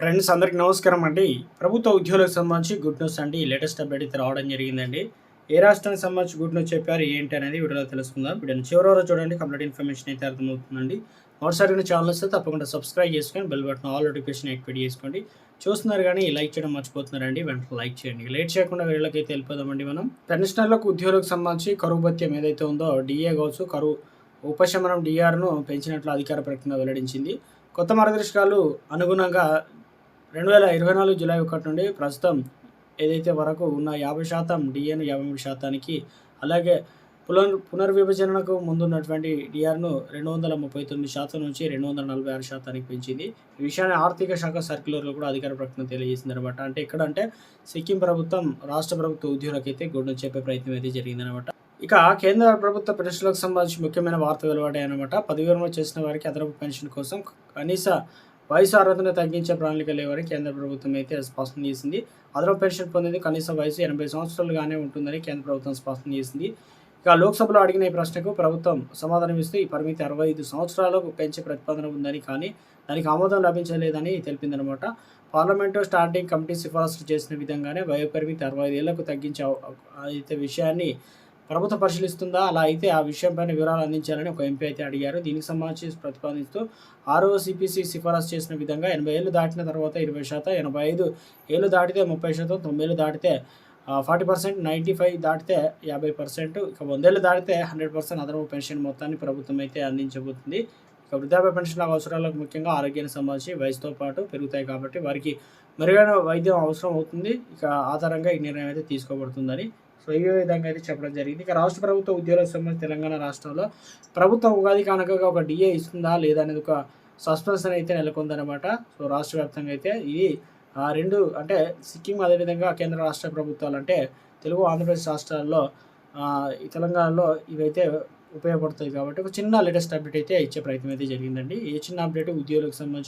Friends అందరికి నమస్కారం అండి. ప్రభుత్వ ఉద్యోగులకు సంబంధించి గుడ్ న్యూస్ అండి. లేటెస్ట్ అప్డేట్ అయితే రావడం జరిగిందండి. ఏ రాష్ట్రానికి సంబంధించి గుడ్ న్యూస్ చెప్పారు ఏంటి అనేది వీడియోలో తెలుసుకుందాం. వీడియోని చివరి వరకు చూడండి కంప్లీట్ ఇన్ఫర్మేషన్ అయితే అర్థమవుతుందండి. మరోసారి ఛానల్ వస్తే తప్పకుండా సబ్స్క్రైబ్ చేసుకొని bell button all notification activate చేసుకోండి. చూస్తున్నారు కానీ లైక్ చేయడం మర్చిపోతున్నారండి. వెంటనే లైక్ చేయండి. లేట్ చేయకుండా వీళ్ళకైతే అయితే వెళ్ళిపోదామండి మనం. పెన్షనర్లకు ఉద్యోగులకు సంబంధించి కరువు భత్యం ఏదైతే ఉందో డిఏ కావచ్చు కరువు ఉపశమనం డిఆర్ను పెంచినట్లు అధికార ప్రకటన వెల్లడించింది. కొత్త మార్గదర్శకాలు అనుగుణంగా రెండు వేల ఇరవై నాలుగు జూలై ఒకటి నుండి ప్రస్తుతం ఏదైతే వరకు ఉన్న యాభై శాతం డిఎన్ యాభై మూడు శాతానికి అలాగే పునర్ పునర్విభజనకు ముందున్నటువంటి డిఆర్ను రెండు వందల ముప్పై తొమ్మిది శాతం నుంచి రెండు వందల నలభై ఆరు శాతానికి పెంచింది. ఈ విషయాన్ని ఆర్థిక శాఖ సర్క్యులర్లో కూడా అధికార ప్రకటన తెలియజేసింది అనమాట అంటే ఎక్కడంటే అంటే సిక్కిం ప్రభుత్వం రాష్ట్ర ప్రభుత్వ ఉద్యోగులకైతే గుడ్డు చెప్పే ప్రయత్నం అయితే జరిగిందనమాట ఇక కేంద్ర ప్రభుత్వ పెన్షన్లకు సంబంధించి ముఖ్యమైన వార్త వెలువడాయి అనమాట పదవి విరమణ చేసిన వారికి అదనపు పెన్షన్ కోసం కనీస వయసు అర్హతను తగ్గించే ప్రణాళిక లేవని కేంద్ర ప్రభుత్వం అయితే స్పష్టం చేసింది. అదనపు పెన్షన్ పొందేది కనీస వయసు ఎనభై సంవత్సరాలుగానే ఉంటుందని కేంద్ర ప్రభుత్వం స్పష్టం చేసింది. ఇక లోక్సభలో అడిగిన ఈ ప్రశ్నకు ప్రభుత్వం సమాధానం ఇస్తూ ఈ పరిమితి అరవై ఐదు సంవత్సరాలకు పెంచే ప్రతిపాదన ఉందని కానీ దానికి ఆమోదం లభించలేదని తెలిపిందనమాట పార్లమెంటు స్టాండింగ్ కమిటీ సిఫారసు చేసిన విధంగానే వయోపరిమితి అరవై ఐదేళ్ళకు తగ్గించే అయితే విషయాన్ని ప్రభుత్వం పరిశీలిస్తుందా? అలా అయితే ఆ విషయంపైన వివరాలు అందించాలని ఒక ఎంపీ అయితే అడిగారు. దీనికి సంబంధించి ప్రతిపాదిస్తూ ఆర్ఓసిపిసి సిఫారసు చేసిన విధంగా ఎనభై ఏళ్ళు దాటిన తర్వాత ఇరవై శాతం ఎనభై ఐదు ఏళ్ళు దాటితే ముప్పై శాతం తొంభై ఏళ్ళు దాటితే ఫార్టీ పర్సెంట్ నైంటీ ఫైవ్ దాటితే యాభై పర్సెంట్ ఇక వందేళ్ళు దాటితే హండ్రెడ్ పర్సెంట్ అదనపు పెన్షన్ మొత్తాన్ని ప్రభుత్వం అయితే అందించబోతుంది. ఇక వృద్ధాప్య పెన్షన్ అవసరాలకు ముఖ్యంగా ఆరోగ్యానికి సంబంధించి వయసుతో పాటు పెరుగుతాయి కాబట్టి వారికి మెరుగైన వైద్యం అవసరం అవుతుంది. ఇక ఆధారంగా ఈ నిర్ణయం అయితే తీసుకోబడుతుందని సో ఈ విధంగా అయితే చెప్పడం జరిగింది. ఇక రాష్ట్ర ప్రభుత్వ ఉద్యోగులకు సంబంధించి తెలంగాణ రాష్ట్రంలో ప్రభుత్వం ఉగాది కానుకగా ఒక డిఏ ఇస్తుందా లేదా అనేది ఒక సస్పెన్షన్ అయితే నెలకొందనమాట సో రాష్ట్ర వ్యాప్తంగా అయితే ఇది రెండు అంటే సిక్కిం అదేవిధంగా కేంద్ర రాష్ట్ర ప్రభుత్వాలు అంటే తెలుగు ఆంధ్రప్రదేశ్ రాష్ట్రాల్లో ఈ తెలంగాణలో ఇవైతే ఉపయోగపడుతుంది కాబట్టి ఒక చిన్న లేటెస్ట్ అప్డేట్ అయితే ఇచ్చే ప్రయత్నం అయితే జరిగిందండి. ఏ చిన్న అప్డేట్ ఉద్యోగులకు సంబంధించి